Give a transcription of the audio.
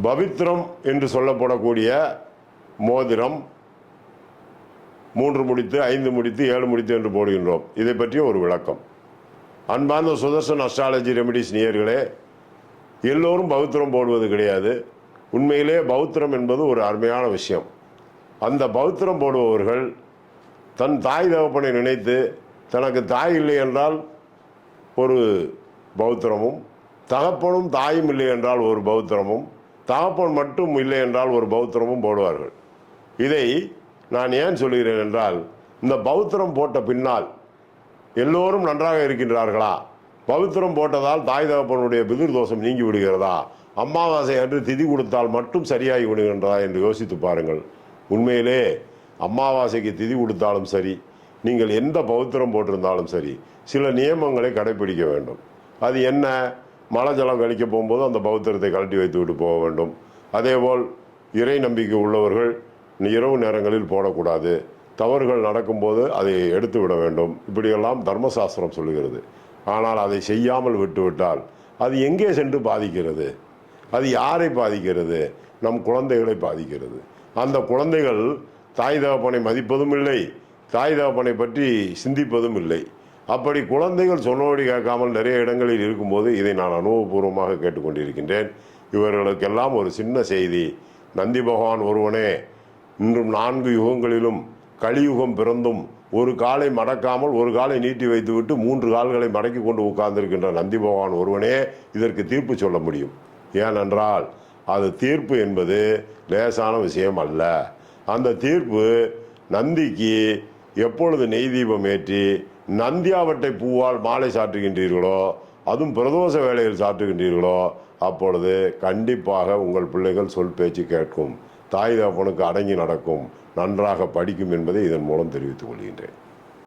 பவித்ரம் என்று சொல்லப்படக்கூடிய மோதிரம் மூன்று முடித்து ஐந்து முடித்து ஏழு முடித்து என்று போடுகின்றோம். இதை பற்றிய ஒரு விளக்கம். அன்பார்ந்த சுதர்சன் அஸ்ட்ராலஜி ரெமிடிஸ் நேயர்களே எல்லோரும் பௌத்திரம் போடுவது கிடையாது. உண்மையிலே பௌத்திரம் என்பது ஒரு அருமையான விஷயம். அந்த பௌத்திரம் போடுபவர்கள் தன் தாய் தகப்பனை நினைத்து தனக்கு தாய் இல்லை என்றால் ஒரு பௌத்திரமும் தகப்பனும் தாயும் இல்லை என்றால் ஒரு பௌத்திரமும் தகப்பன் மட்டும் இல்லை என்றால் ஒரு பௌத்திரமும் போடுவார்கள். இதை நான் ஏன் சொல்கிறேன் என்றால் இந்த பௌத்திரம் போட்ட பின்னால் எல்லோரும் நன்றாக இருக்கின்றார்களா? பவித்திரம் போட்டதால் தாய் தகப்பனுடைய பிதிர் தோஷம் நீங்கி விடுகிறதா? அமாவாசை அன்று திதி கொடுத்தால் மட்டும் சரியாகி விடுகின்றதா என்று யோசித்து பாருங்கள். உண்மையிலே அமாவாசைக்கு திதி கொடுத்தாலும் சரி நீங்கள் எந்த பௌத்திரம் போட்டிருந்தாலும் சரி சில நியமங்களை கடைபிடிக்க வேண்டும். அது என்ன? மழை ஜலம் கழிக்க போகும்போது அந்த பௌத்தரத்தை கழட்டி வைத்துவிட்டு போக வேண்டும். அதேபோல் இறை நம்பிக்கை உள்ளவர்கள் இரவு நேரங்களில் போடக்கூடாது. தவறுகள் நடக்கும்போது அதை எடுத்து விட வேண்டும். இப்படியெல்லாம் தர்மசாஸ்திரம் சொல்லுகிறது. ஆனால் அதை செய்யாமல் விட்டுவிட்டால் அது எங்கே சென்று பாதிக்கிறது? அது யாரை பாதிக்கிறது? நம் குழந்தைகளை பாதிக்கிறது. அந்த குழந்தைகள் தாய் தகப்பனை மதிப்பதும் இல்லை. தாய் தகப்பனை பற்றி சிந்திப்பதும் இல்லை. அப்படி குழந்தைகள் சொன்னபடி கேட்காமல் நிறைய இடங்களில் இருக்கும்போது இதை நான் அனுபவபூர்வமாக கேட்டுக்கொண்டிருக்கின்றேன். இவர்களுக்கெல்லாம் ஒரு சின்ன செய்தி. நந்தி பகவான் ஒருவனே இன்றும் நான்கு யுகங்களிலும் கலியுகம் பிறந்தும் ஒரு காலை மடக்காமல் ஒரு காலை நீட்டி வைத்துவிட்டு மூன்று கால்களை மடக்கி கொண்டு உட்கார்ந்திருக்கின்ற நந்தி பகவான் ஒருவனே இதற்கு தீர்ப்பு சொல்ல முடியும். ஏனென்றால் அது தீர்ப்பு என்பது லேசான விஷயம் அல்ல. அந்த தீர்ப்பு நந்திக்கு எப்பொழுது நெய் தீபம் ஏற்றி நந்தியாவட்டை பூவால் மாலை சாற்றுகின்றீர்களோ அதுவும் பிரதோஷ வேலையில் சாற்றுகின்றீர்களோ அப்பொழுது கண்டிப்பாக உங்கள் பிள்ளைகள் சொல் பேச்சு கேட்கும். தாய் தகப்பனுக்கு அடங்கி நடக்கும். நன்றாக படிக்கும் என்பதை இதன் மூலம் தெரிவித்துக் கொள்கின்றேன்.